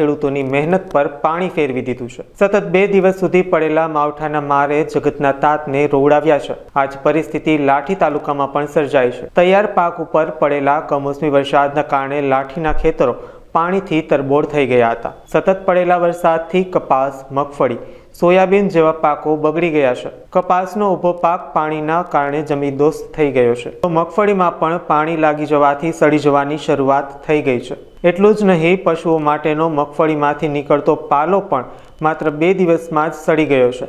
ખેડૂતોની મહેનત પર પાણી ફેરવી દીધું છે. સતત બે દિવસ સુધી પડેલા માવઠાના મારે જગતના તાતને રોવડાવ્યા છે. આજ પરિસ્થિતિ લાઠી તાલુકામાં પણ સર્જાઈ છે. તૈયાર પાક ઉપર પડેલા કમોસમી વરસાદના કારણે લાઠીના ખેતરો પાણીથી તરબોળ થઈ ગયા હતા. સતત પડેલા વરસાદથી કપાસ, મગફળી, સોયાબીન જેવા પાકો બગડી ગયા છે. કપાસનો ઊભો પાક પાણીના કારણે જમીનદોસ્ત થઈ ગયો છે. તો મગફળીમાં પણ પાણી લાગી જવાથી સડી જવાની શરૂઆત થઈ ગઈ છે. એટલું જ નહીં, પશુઓ માટેનો મગફળીમાંથી નીકળતો પાલો પણ માત્ર બે દિવસમાં જ સડી ગયો છે,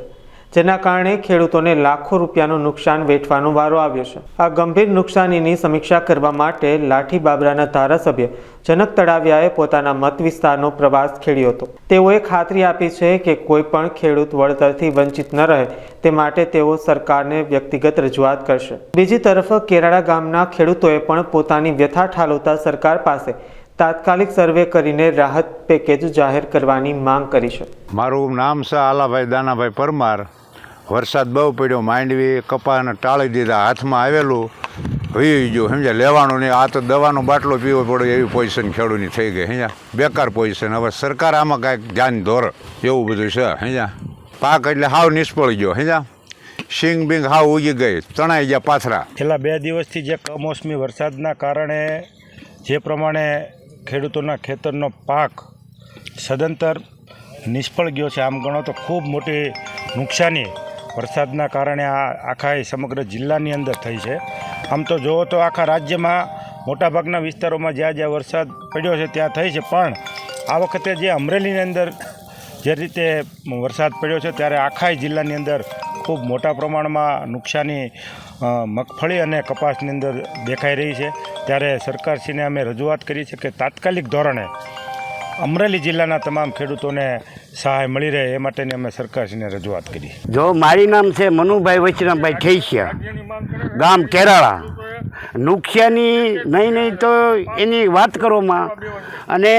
જેના કારણે ખેડૂતોને લાખો રૂપિયાનું નુકસાન વેઠવાનો વારો આવ્યો છે. આ ગંભીર નુકસાનીની સમીક્ષા કરવા માટે લાઠી બાબરાના ધારાસભ્ય જનક તળાવિયાએ પોતાના મત વિસ્તારનો પ્રવાસ ખેડ્યો હતો. તેઓએ ખાતરી આપી છે કે કોઈ પણ ખેડૂત વળતરથી વંચિત ન રહે, તે માટે તેઓ સરકારને વ્યક્તિગત રજૂઆત કરશે. બીજી તરફ કેરાળા ગામના ખેડૂતોએ પણ પોતાની વ્યથા ઠાલવતા સરકાર પાસે તાત્કાલિક સર્વે કરીને રાહત પેકેજ જાહેર કરવાની માંગ કરી છે. મારું નામ છે આલાભાઈ દાનાભાઈ પરમાર. વરસાદ બહુ પડ્યો માંડવી કપાને ટાળી દીધા હાથમાં આવેલું વી ગયું સમજ્યા? લેવાનું નહીં આ તો દવાનો બાટલો પીવો પડે એવી પોઝિશન ખેડૂતની થઈ ગઈ સમજ્યા? બેકાર પોઝિશન હવે સરકાર આમાં કાંઈક ધ્યાન ધોર એવું બધું છે સમજ્યા? પાક એટલે હાવ નિષ્ફળ ગયો સમજ્યા? સિંગ બિંગ હાવ ઉગી ગઈ તણાઈ ગયા પાથરા. છેલ્લા બે દિવસથી જે કમોસમી વરસાદના કારણે જે પ્રમાણે ખેડૂતોના ખેતરનો પાક સદંતર નિષ્ફળ ગયો છે. આમ ગણો તો ખૂબ મોટી નુકસાની વરસાદના કારણે આ આખા એ સમગ્ર જિલ્લાની અંદર થઈ છે. આમ તો જુઓ તો આખા રાજ્યમાં મોટાભાગના વિસ્તારોમાં જ્યાં જ્યાં વરસાદ પડ્યો છે ત્યાં થઈ છે. પણ આ વખતે જે અમરેલીની અંદર જે રીતે વરસાદ પડ્યો છે ત્યારે આખા જિલ્લાની અંદર ખૂબ મોટા પ્રમાણમાં નુકસાની મગફળી અને કપાસની અંદર દેખાઈ રહી છે. ત્યારે સરકારશ્રીને અમે રજૂઆત કરી છે કે તાત્કાલિક ધોરણે અમરેલી જિલ્લાના તમામ ખેડૂતોને સહાય મળી રહે એ માટેની અમે સરકારશ્રીને રજૂઆત કરી. જો મારી નામ છે મનુભાઈ વૈષ્ણવભાઈ ઠેસિયા, ગામ કેરાળા. નુકસાની નહીં નહીં તો એની વાત કરોમાં અને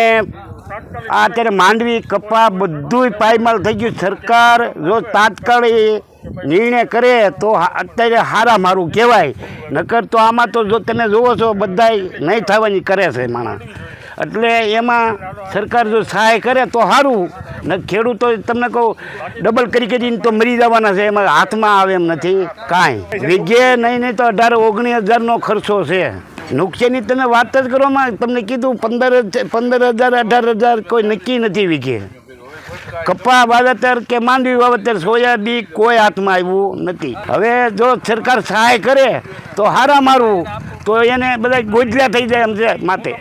આ અત્યારે માંડવી, કપા બધુંય પાયમાલ થઈ ગયું. સરકાર જો તાત્કાલિક નિર્ણય કરે તો અત્યારે હારા મારું કહેવાય. નકર તો આમાં તો જો તમે જુઓ છો, બધાય નહીં થવાની કરે છે માણસ. એટલે એમાં સરકાર જો સહાય કરે તો સારું ને ખેડૂતો તમને કહું ડબલ કરી કરીને તો મરી જવાના છે, એમાં હાથમાં આવે એમ નથી, કાંઈ. વીઘે નહીં નહીં તો અઢાર, ઓગણીસ હજારનો ખર્ચો છે. નુકસાની તમે વાત જ કરવામાં, તમને કીધું, પંદર પંદર હજાર, અઢાર હજાર કોઈ નક્કી નથી વીઘે. કપા વાવેતર કે માંડવી વાવેતર સોયાબીન કોઈ હાથમાં આવ્યું નથી. હવે જો સરકાર સહાય કરે તો હારા મારું, તો એને બધા ગોજલા થઈ જાય એમ છે માટે